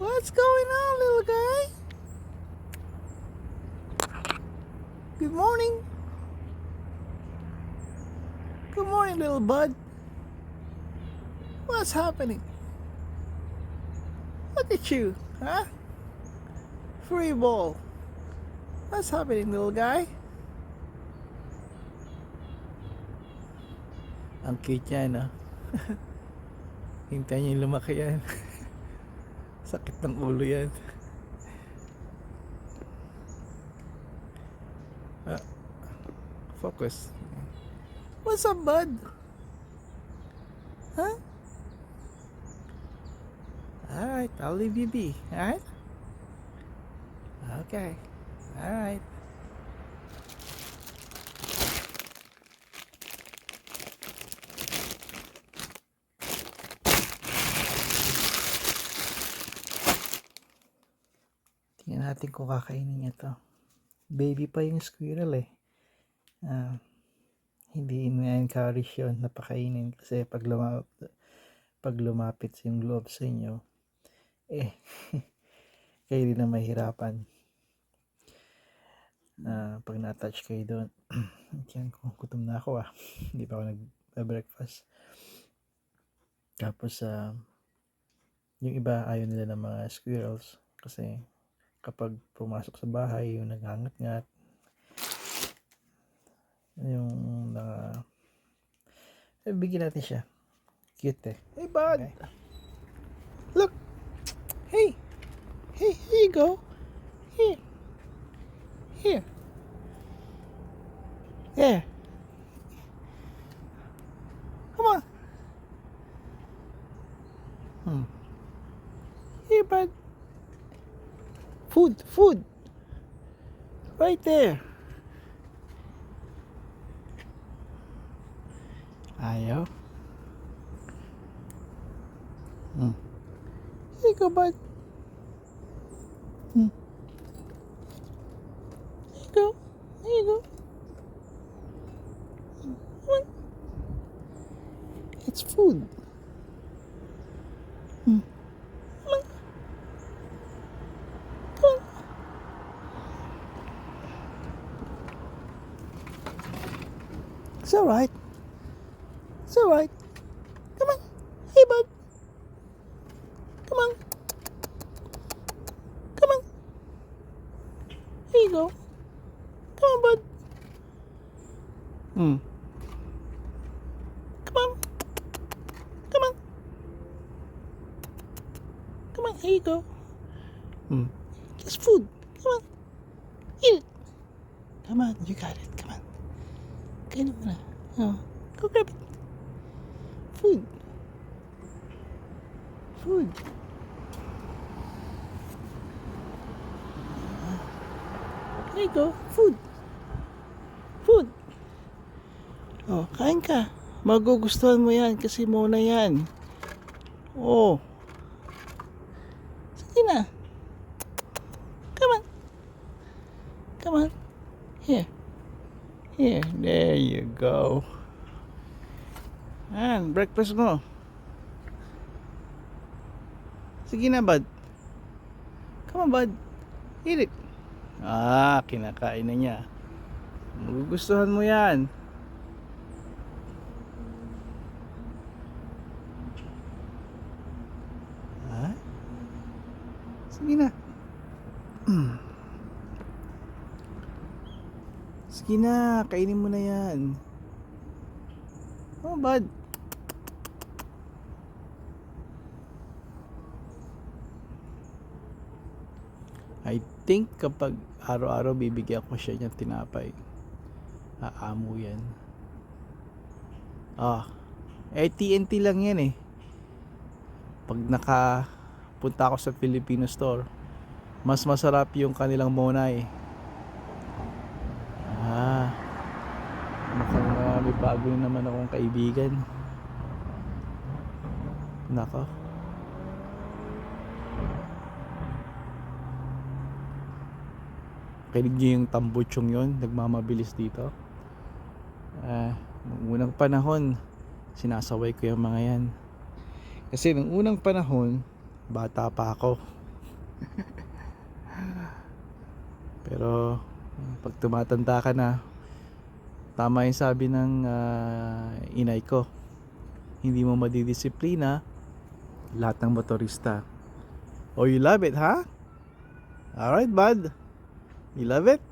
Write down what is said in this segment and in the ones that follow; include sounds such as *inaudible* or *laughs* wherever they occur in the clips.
What's going on, little guy? Good morning. Good morning, little bud. What's happening? Look at you, huh? Free ball. What's happening, little guy? Ang cute niya, no? *laughs* Hintayin yung lumaki yan. *laughs* Sakit ng ulo yan. Ah, focus. What's up, bud? Huh? Alright, I'll leave you be. Alright? Okay. Alright. Tingnan natin kung kakainin niya. Baby pa yung squirrel eh. Ah, hindi na-encourage yun na pakainin kasi pag, luma pag lumapit yung loob sa inyo, eh, *laughs* kayo din na mahirapan. Ah, pag na-touch kayo doon, *clears throat* yan ko, gutom na ako ah. *laughs* Hindi pa ako nag-breakfast. Tapos, ah, yung iba ayaw nila ng mga squirrels kasi kapag pumasok sa bahay, yung naghangat-ngat, yung mga eh, bigyan natin siya. Cute eh. Hey, bud! Look! Hey! Hey, here you go. Here. Here. There. Come on. Hmm. Here, bud. Food. Right there. Ayaw. Hmm. Here you go, bud. Hmm. There you go. There you go. Hmm. Come on. It's food. Hmm. Come on. Come on. It's alright. It's alright. Come on. Hey, bud. Come on. Come on. Here you go. Come on, bud. Hmm. Come on. Come on. Come on. Here you go. Hmm. It's food. Come on. Eat it. Come on. You got it. Come on. Kainin mo na. Oh. Go grab it. Food. Food. There you go. Food. Food. Oh, kain ka. Magugustuhan mo yan kasi mo na yan. Oh. Sige na. Come on. Come on. Here. Here. There you go. Yan, breakfast mo. Sige na, bud. Come on, bud. Eat it. Ah, kinakain na niya. Magugustuhan mo yan. Ha? Sige na. Sige na, kainin mo na yan. Oh, bud. I think kapag araw-araw bibigyan ko siya ng tinapay, aamo yan. Ah, eh TNT lang yan eh. Pag nakapunta ako sa Filipino store, mas masarap yung kanilang monay. Ah, mukhang uh, may bago na naman akong kaibigan. Nako. Kinig niyo yung tambutsong yon nagmamabilis dito. Ah, nung unang panahon, sinasaway ko yung mga yan. Kasi nung unang panahon, bata pa ako. *laughs* Pero pag tumatanda ka na, tama yung sabi ng ah, inay ko. Hindi mo madidisiplina lahat ng motorista. Oh, you love it, ha? Alright, bud. You love it?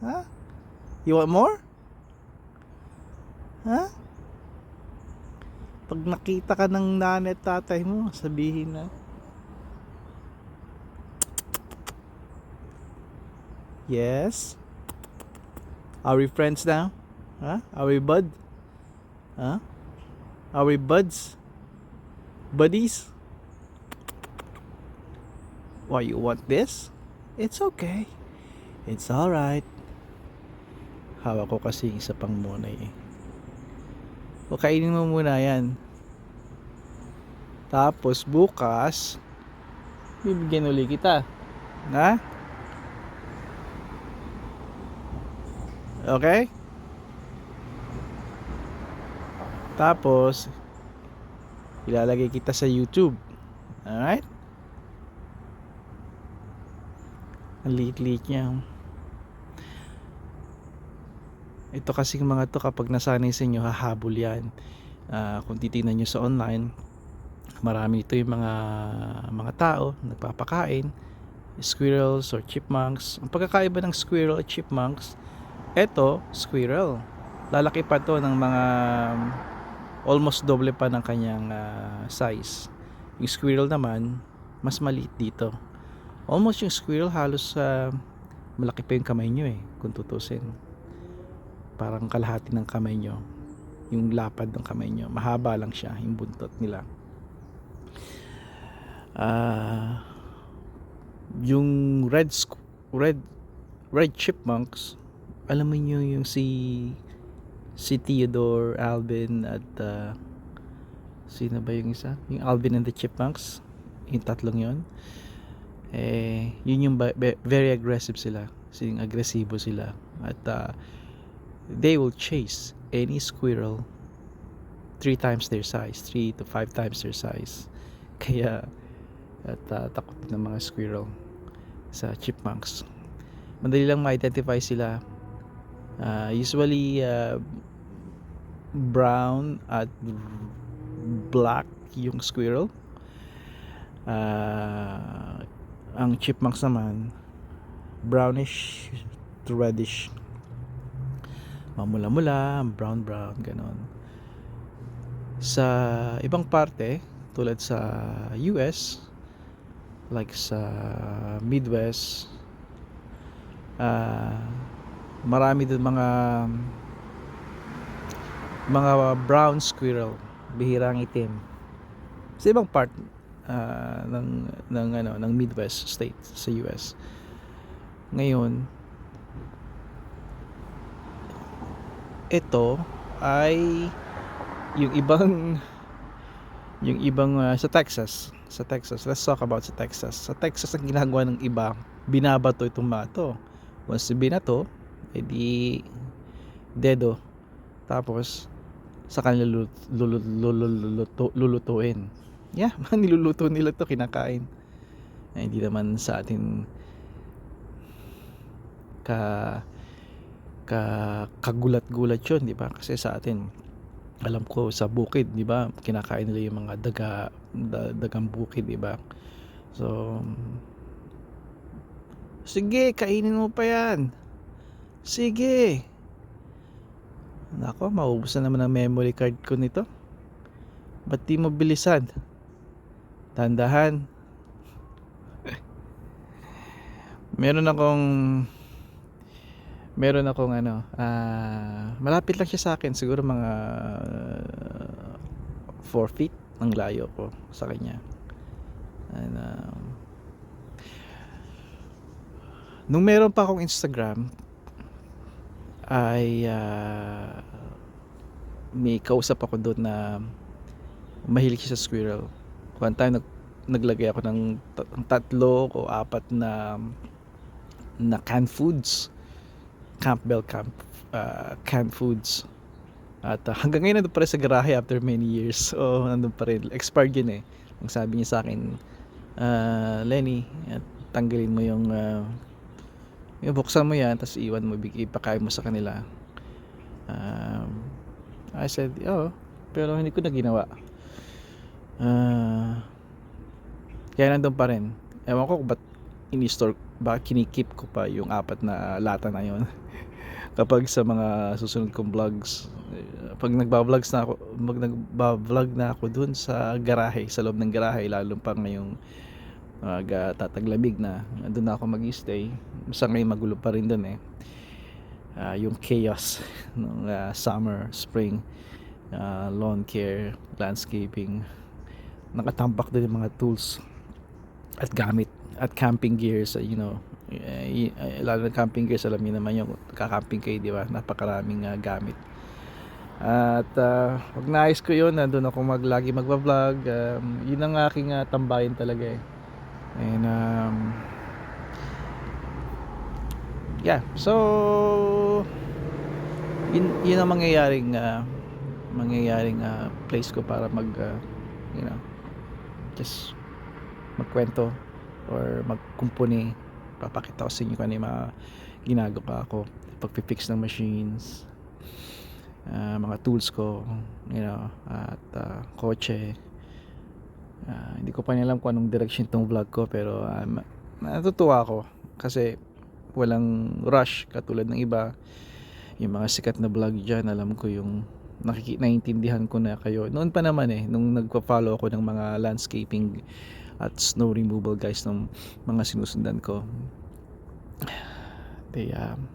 Ha? You want more? Ha? Pag nakita ka ng nanay at tatay mo, sabihin na, Yes? Are we friends now? Huh? Are we bud? Huh? Are we buds? Buddies? Why you want this? It's okay. It's alright. Hawak ko kasi isa pang muna eh. O kainin mo muna yan. Tapos bukas, bibigyan uli kita. Na? Okay? Tapos, ilalagay kita sa YouTube. Alright? Ang liit-liit niya. Ito kasing mga to kapag nasanay sa inyo, hahabol yan. Ah, kung titingnan nyo sa online, marami ito yung mga mga tao nagpapakain squirrels or chipmunks. Ang pagkakaiba ng squirrel at chipmunks eto squirrel. Lalaki pa to ng mga almost doble pa ng kanyang ah, size. Yung squirrel naman mas maliit dito. Almost yung squirrel halos sa malaki pa yung kamay nyo eh kung tutusin parang kalahati ng kamay nyo yung lapad ng kamay nyo mahaba lang siya yung buntot nila. Ah yung red red red chipmunks alam mo yung si si Theodore Alvin at ah, sino ba yung isa? Yung Alvin and the Chipmunks yung tatlong yon eh yun yung very aggressive sila sining agresibo sila. At ah, they will chase any squirrel three times their size three to five times their size. *laughs* Kaya at ah, takot ng mga squirrel sa chipmunks. Madali lang ma-identify sila. Ah, usually ah, brown at black yung squirrel. Ah, ang chipmunks naman brownish to reddish mamula-mula brown brown ganon. Sa ibang parte tulad sa US like sa Midwest ah marami din mga mga brown squirrel bihirang itim. Sa ibang part ah, ng ng ano ng Midwest state sa US ngayon ito ay yung ibang yung ibang ah, sa Texas sa Texas let's talk about sa Texas. Sa Texas ang ginagawa ng iba binabato itong mga to. Once binato edi dedo. Tapos sa kanila lulutuin. Yeah *laughs* niluluto nila to kinakain. Eh, hindi naman sa atin ka ka kagulat-gulat yun di ba? Kasi sa atin alam ko sa bukid di ba? Kinakain nila yung mga daga da, dagang bukid di ba? So sige kainin mo pa yan. Sige. Nako maubos na naman ang memory card ko nito. Ba't di mo bilisan? Tandahan *laughs* meron akong meron akong ano ah, malapit lang siya sa akin siguro mga 4 feet ang layo ko sa kanya. And um, nung meron pa akong Instagram ay ah, may kausap ako doon na mahilig siya sa squirrel. One time nag, naglagay ako ng tatlo o apat na na canned foods Campbell Camp uh, canned foods. At uh, hanggang ngayon nandun pa rin sa garahe after many years. So nandun pa rin. Expired yun eh. Ang sabi niya sa akin ah, Lenny at tanggalin mo yung ah, yung buksan mo yan tapos iwan mo ipakain mo sa kanila. Um, I said oh pero hindi ko na ginawa. Ah, kaya nandun pa rin. Ewan ko kung ba't ini-store bakit kinikip ko pa yung apat na lata na yon *laughs* kapag sa mga susunod kong vlogs eh, pag nagba-vlogs na ako mag nagba-vlog na ako dun sa garahe sa loob ng garahe lalo pa ngayong ah, tataglamig na doon na ako mag-stay. Sa ngayon magulo pa rin doon eh. Ah, yung chaos *laughs* ng ah, summer spring ah, lawn care landscaping. Nakatambak doon yung mga tools at gamit at camping gears uh, you know eh, eh, lalo na camping gears alam niyo naman yung kakamping kayo di ba? Napakaraming ah, gamit. At uh, pag naayos ko yun. Nandun ako mag, lagi magbablog. Um, yun ang aking ah, tambayan talaga eh. And um, yeah. So yun, yun ang mangyayaring ah, mangyayaring ah, place ko para mag ah, you know just magkwento or magkumpuni papakita ko sa inyo kung ano yung mga ginagawa ko pagpipix ng machines ah, mga tools ko you know at ah, kotse. Ah, hindi ko pa alam kung anong direction tong vlog ko pero um, natutuwa ako kasi walang rush katulad ng iba. Yung mga sikat na vlog dyan alam ko yung nakiki naiintindihan ko na kayo. Noon pa naman eh nung nagpa-follow ako ng mga landscaping at snow removal guys ng mga sinusundan ko they um,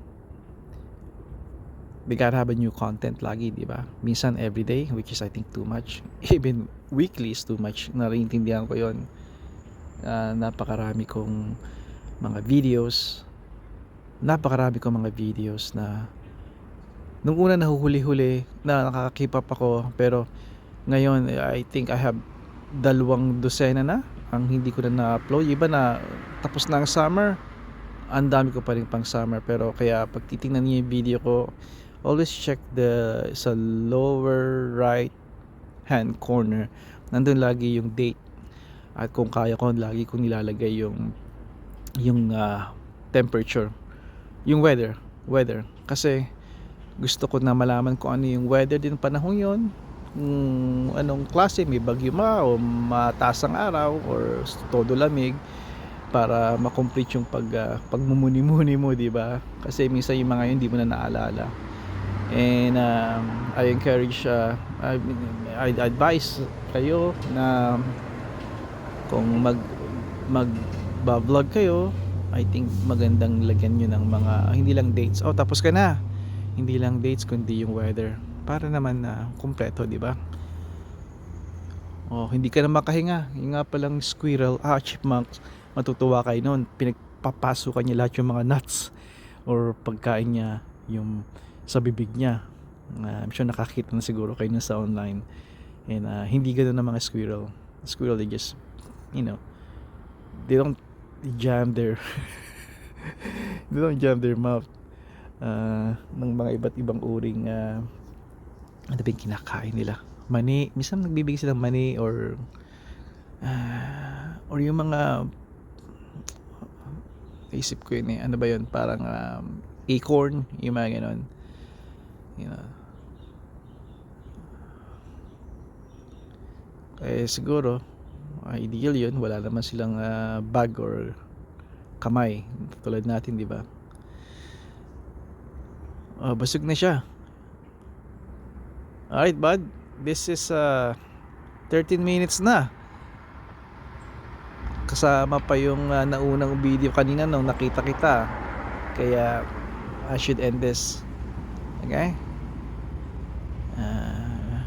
we gotta have a new content lagi, di ba? Minsan every day, which is I think too much. *laughs* Even weekly is too much. Nariintindihan ko yon. Ah, napakarami kong mga videos. Napakarami kong mga videos na nung una nahuhuli-huli na nakaka-keep up ako pero ngayon I think I have dalawang dosena na ang hindi ko na na-upload. Iba na tapos na ang summer. Ang dami ko pa rin pang summer pero kaya pag titingnan niyo yung video ko always check the sa lower right hand corner. Nandun lagi yung date. At kung kaya ko lagi kong nilalagay yung yung ah, temperature. Yung weather weather. Kasi gusto ko na malaman kung ano yung weather din panahon yon kung anong klase may bagyo ma o mataas ang araw or todo lamig para ma-complete yung pag ah, pagmumuni-muni mo, di ba? Kasi minsan yung mga yun hindi mo na naalala. And um, I encourage uh, I, I advise kayo na kung mag mag vlog kayo, I think magandang lagyan nyo ng mga hindi lang dates. Oh, tapos ka na. Hindi lang dates kundi yung weather. Para naman na kumpleto, di ba? Oh, hindi ka na makahinga. Yung nga palang squirrel, ah, chipmunks, matutuwa kayo noon. Pinagpapasukan niya lahat yung mga nuts or pagkain niya yung sa bibig niya. Uh, I'm sure nakakita na siguro kayo nun sa online. And uh, hindi ganoon ng mga squirrel. Squirrel, they just, you know, they don't jam their *laughs* they don't jam their mouth uh, ng mga iba't ibang uring uh, ano ba yung kinakain nila? Mani minsan nagbibigay sila mani or uh, or yung mga isip ko yun eh ano ba yun? Parang um, acorn yung mga ganon you know. Eh siguro ideal yun. Wala naman silang ah, bag or kamay. Tulad natin di ba? Oh, basog na siya alright bud. This is uh, 13 minutes na. Kasama pa yung ah, naunang video kanina nung nakita kita. Kaya I should end this. Okay? Ah,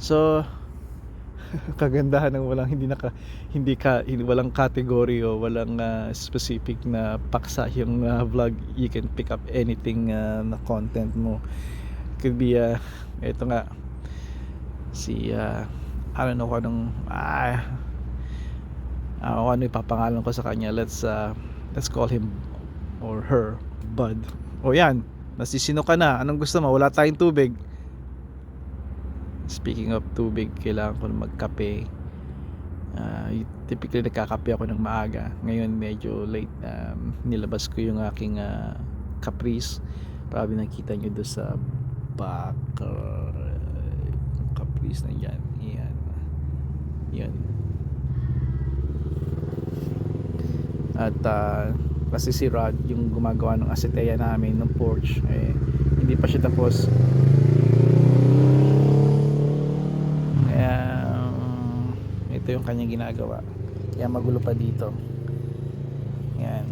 so *laughs* kagandahan ng walang hindi naka hindi ka hindi, walang category o walang ah, specific na paksa yung ah, vlog. You can pick up anything ah, na content mo could be uh, ito nga si ah, I don't know kung anong ah, kung ano ipapangalan ko sa kanya let's uh, let's call him or her Bud o yan nasisino ka na anong gusto mo wala tayong tubig Speaking of tubig, kailangan ko magkape. Y- typically nagkakape ako ng maaga. Ngayon medyo late. Um, nilabas ko yung aking ah, caprice. Probably nakita nyo doon sa back. uh, caprice na yan. Yan. Yan. At ah, kasi si Rod yung gumagawa ng aseteya namin ng porch eh, hindi pa siya tapos ito yung kanyang ginagawa kaya magulo pa dito yan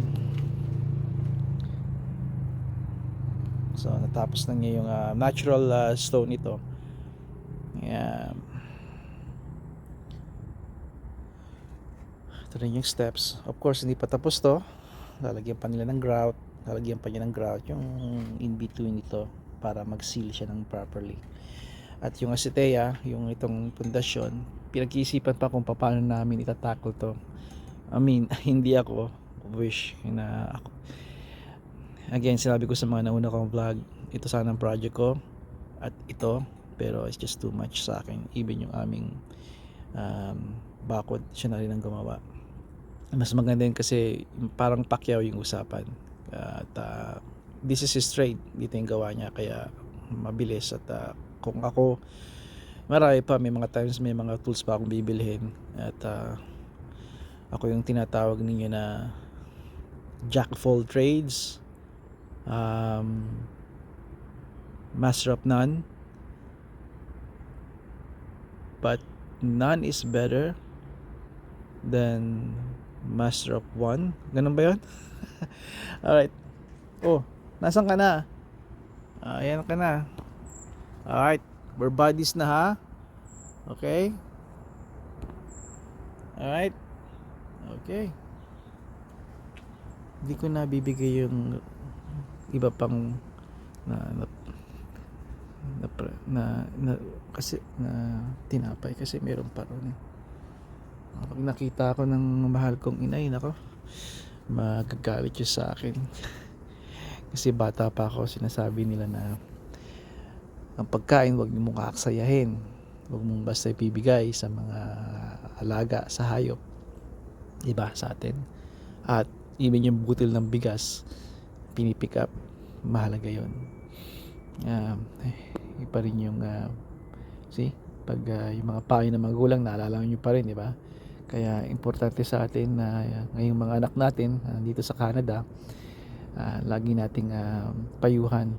so natapos na niya yung ah, natural ah, stone ito yan ito yung steps. Of course hindi pa tapos to. Lalagyan pa nila ng grout. Lalagyan pa niya ng grout yung in between ito para mag-seal siya ng properly. At yung aseteya yung itong pundasyon pinag-iisipan pa kung paano namin itatakol to. I mean *laughs* hindi ako wish na ako again sinabi ko sa mga nauna kong vlog ito sana ang project ko at ito pero it's just too much sa akin. Even yung aming um, bakod siya na rin ang gumawa. Mas maganda yun kasi parang pakyaw yung usapan. At uh, this is trade. Dito yung gawa niya. Kaya mabilis at uh, kung ako marami pa may mga times may mga tools pa akong bibilhin. At uh, ako yung tinatawag ninyo na jack of all trades um, master of none. But none is better than master of one. Ganun ba yun? *laughs* alright. Oh nasan ka na? Ah, ayan ka na. Alright. We're buddies na ha? Okay. Alright. Okay. Hindi ko na bibigay yung iba pang na na na, na, na kasi na tinapay kasi meron pa ron eh. Pag nakita ko ng mahal kong inay nako magagalit siya sa akin. *laughs* Kasi bata pa ako sinasabi nila na ang pagkain wag mong kaksayahin wag mong basta ibibigay sa mga alaga sa hayop. Iba sa atin. At even yung butil ng bigas pinipick up mahalaga yon um, eh, iba rin yung uh, see pag uh, yung mga payo ng magulang naalala nyo pa rin di ba? Kaya importante sa atin na uh, ngayong mga anak natin uh, dito sa Canada uh, lagi nating uh, payuhan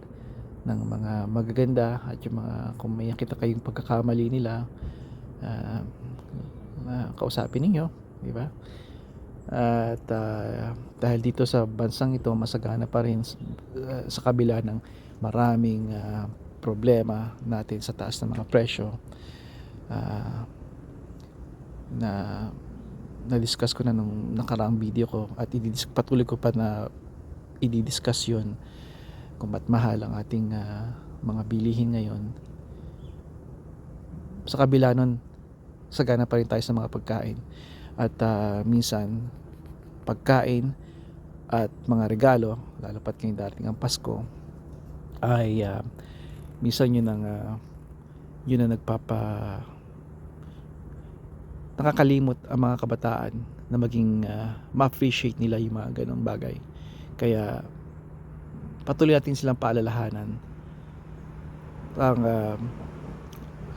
ng mga magaganda at yung mga kung may nakita kayong pagkakamali nila uh, uh, kausapin ninyo di ba at uh, dahil dito sa bansang ito masagana pa rin uh, sa kabila ng maraming uh, problema natin sa taas ng mga presyo uh, na na-discuss ko na nung nakaraang video ko at i-discuss patuloy ko pa na i-discuss yun kung ba't mahal ang ating uh, mga bilihin ngayon. Sa kabila nun sagana pa rin tayo sa mga pagkain. At uh, minsan pagkain at mga regalo lalo pat ngayong darating ang Pasko ay uh, minsan yun ang uh, yun ang nagpapa nakakalimot ang mga kabataan na maging uh, ma-appreciate nila yung mga ganong bagay. Kaya patuloy natin silang paalalahanan ang uh,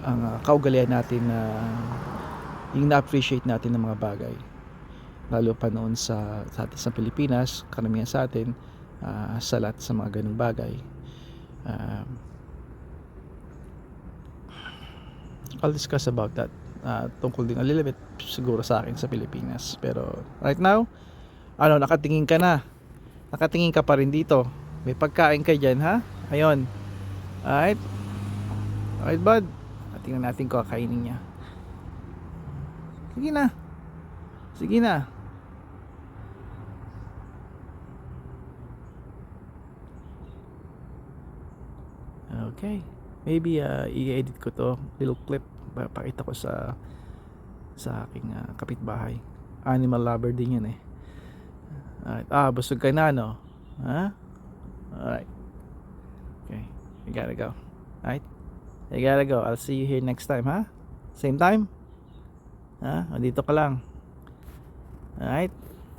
ang uh, kaugalian natin na uh, yung na-appreciate natin ng mga bagay lalo pa noon sa, sa atin sa Pilipinas karamihan sa atin uh, sa lahat sa mga ganong bagay. Uh, I'll discuss about that uh, tungkol din a little bit siguro sa akin sa Pilipinas. Pero right now ano nakatingin ka na. Nakatingin ka pa rin dito. May pagkain ka dyan ha? Ayun. Alright. Alright bud. Tingnan natin kung kakainin niya. Sige na. Sige na okay. Maybe uh, i-edit ko to little clip pakita ko sa sa aking uh, kapitbahay. Animal lover din yan eh. Alright. ah busog ka na no? Ha? Alright. Okay. You gotta go. Alright. You gotta go. I'll see you here next time ha? Same time? Ha? O, dito ka lang. Alright?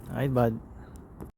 Alright, bud.